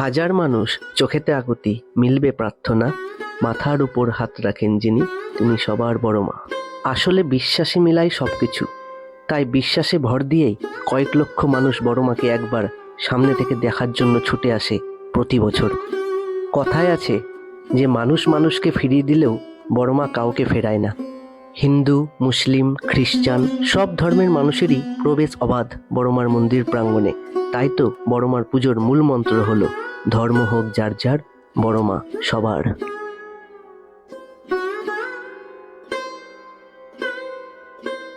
হাজার মানুষ চোখেতে আকুতি, মিলবে প্রার্থনা, মাথার উপর হাত রাখেন যিনি, তিনি সবার বড় মা। আসলে বিশ্বাসে মিলাই সব কিছু তাই বিশ্বাসে ভর দিয়েই কয়েক লক্ষ মানুষ বড় মাকে একবার সামনে থেকে দেখার জন্য ছুটে আসে প্রতি বছর। কথায় আছে, যে মানুষ মানুষকে ফিরিয়ে দিলেও বড় মা কাউকে ফেরায় না। হিন্দু, মুসলিম, খ্রিস্টান, সব ধর্মের মানুষেরই প্রবেশ অবাধ বড়মার মন্দির প্রাঙ্গণে। তাই তো বড়মার পুজোর মূল মন্ত্র হলো ধর্ম হোক যার যার বড়মা সবার।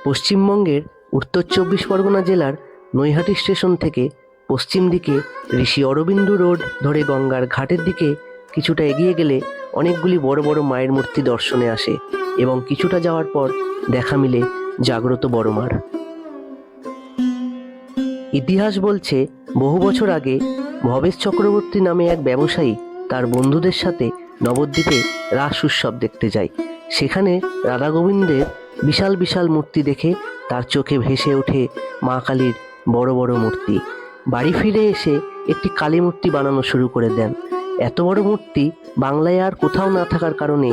পশ্চিমবঙ্গের উত্তর চব্বিশ পরগনা জেলার নৈহাটি স্টেশন থেকে পশ্চিম দিকে ঋষি অরবিন্দ রোড ধরে গঙ্গার ঘাটের দিকে কিছুটা এগিয়ে গেলে অনেকগুলি বড় বড় মায়ের মূর্তি দর্শনে আসে এবং কিছুটা যাওয়ার পর দেখা মিলে জাগ্রত বড়মার ইতিহাস বলছে বহু বছর আগে ভবেশ চক্রবর্তী নামে এক ব্যবসায়ী তার বন্ধুদের সাথে নবদ্বীপে রাস উৎসব দেখতে যায়। সেখানে রাধা গোবিন্দের বিশাল বিশাল মূর্তি দেখে তার চোখে ভেসে ওঠে মা কালীর বড় বড় মূর্তি। বাড়ি ফিরে এসে একটি কালী মূর্তি বানানো শুরু করে দেন। এত বড় মূর্তি বাংলায় আর কোথাও না থাকার কারণে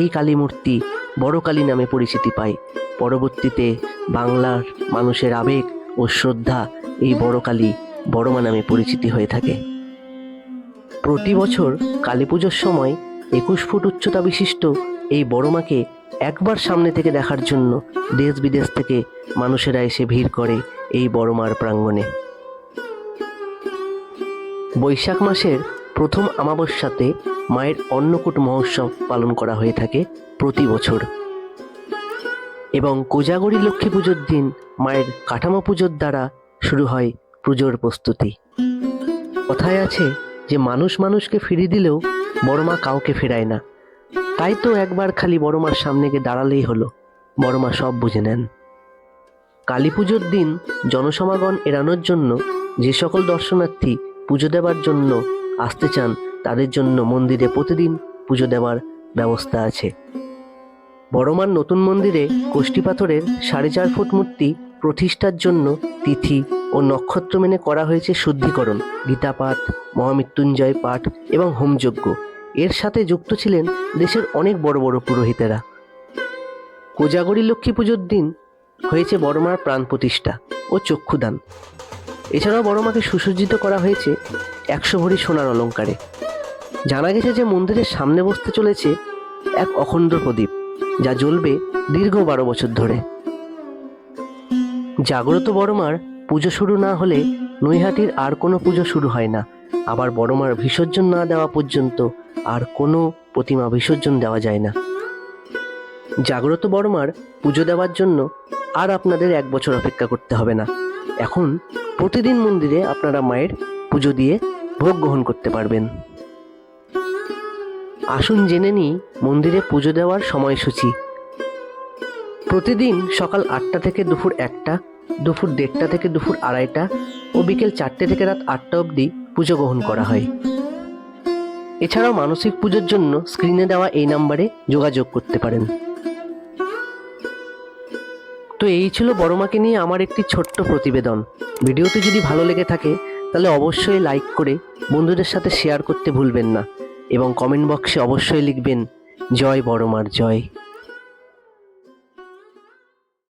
এই কালী মূর্তি বড় কালী নামে পরিচিতি পায়। পরবর্তীতে বাংলার মানুষের আবেগ ও শ্রদ্ধা এই বড় কালী বড়মা নামে পরিচিতি হয়ে থাকে। প্রতি বছর কালী পুজোর সময় একুশ ফুট উচ্চতা বিশিষ্ট এই বড়মাকে একবার সামনে থেকে দেখার জন্য দেশ বিদেশ থেকে মানুষেরা এসে ভিড় করে এই বড়মার প্রাঙ্গণে। বৈশাখ মাসের প্রথম আমাবস্যাতে মায়ের অন্নকূট মহোৎসব পালন করা হয়ে থাকে প্রতি বছর। এবং কোজাগরী লক্ষ্মী পুজোর দিন মায়ের কাঠামো পুজোর দ্বারা শুরু হয় পুজোর প্রস্তুতি। কথায় আছে যে মানুষ মানুষকে ফিরিয়ে দিলেও বড়মা কাউকে ফেরায় না। তাই তো একবার খালি বড়মার সামনে গিয়ে দাঁড়ালেই হলো। বড়মা সব বুঝে নেন। কালী পুজোর দিন জনসমাগম এড়ানোর জন্য যে সকল দর্শনার্থী পুজো দেওয়ার জন্য আসতে চান, তাদের জন্য মন্দিরে প্রতিদিন পুজো দেওয়ার ব্যবস্থা আছে। বড়মার নতুন মন্দিরে কোষ্ঠী পাথরের সাড়ে চার ফুট মূর্তি প্রতিষ্ঠার জন্য তিথি ও নক্ষত্র মেনে করা হয়েছে শুদ্ধিকরণ গীতা পাঠ মহামৃত্যুঞ্জয় পাঠ এবং হোমযজ্ঞ। এর সাথে যুক্ত ছিলেন দেশের অনেক বড় বড় পুরোহিতেরা। কোজাগরী লক্ষ্মী পুজোর দিন হয়েছে বড়মার প্রাণ প্রতিষ্ঠা ও চক্ষুদান। এছাড়াও বড়মাকে সুসজ্জিত করা হয়েছে একশো ভরি সোনার অলঙ্কারে। জানা গেছে যে মন্দিরের সামনে বসতে চলেছে এক অখণ্ড প্রদীপ, যা জ্বলবে দীর্ঘ বারো বছর ধরে। জাগ্রত বড়মার পুজো শুরু না হলে নৈহাটির আর কোনো পুজো শুরু হয় না। আবার বড়মার বিসর্জন না দেওয়া পর্যন্ত আর কোনো প্রতিমা বিসর্জন দেওয়া যায় না। জাগ্রত বড়মার পুজো দেওয়ার জন্য আর আপনাদের এক বছর অপেক্ষা করতে হবে না। এখন প্রতিদিন মন্দিরে আপনারা মায়ের পুজো দিয়ে ভোগ গ্রহণ করতে পারবেন। আসুন জেনে নিই মন্দিরে পুজো দেওয়ার সময়সূচি। প্রতিদিন সকাল আটটা থেকে দুপুর একটা, দুপুর দেড়টা থেকে দুপুর আড়াইটা ও বিকেল চারটে থেকে রাত আটটা অবধি পুজো গ্রহণ করা হয়। এছাড়াও মানসিক পুজোর জন্য স্ক্রিনে দেওয়া এই নাম্বারে যোগাযোগ করতে পারেন। তো এই ছিল বড়মাকে নিয়ে আমার একটি ছোট্ট প্রতিবেদন। ভিডিওটি যদি ভালো লেগে থাকে, তাহলে অবশ্যই লাইক করে বন্ধুদের সাথে শেয়ার করতে ভুলবেন না এবং কমেন্ট বক্সে অবশ্যই লিখবেন, জয় বড়মার জয়।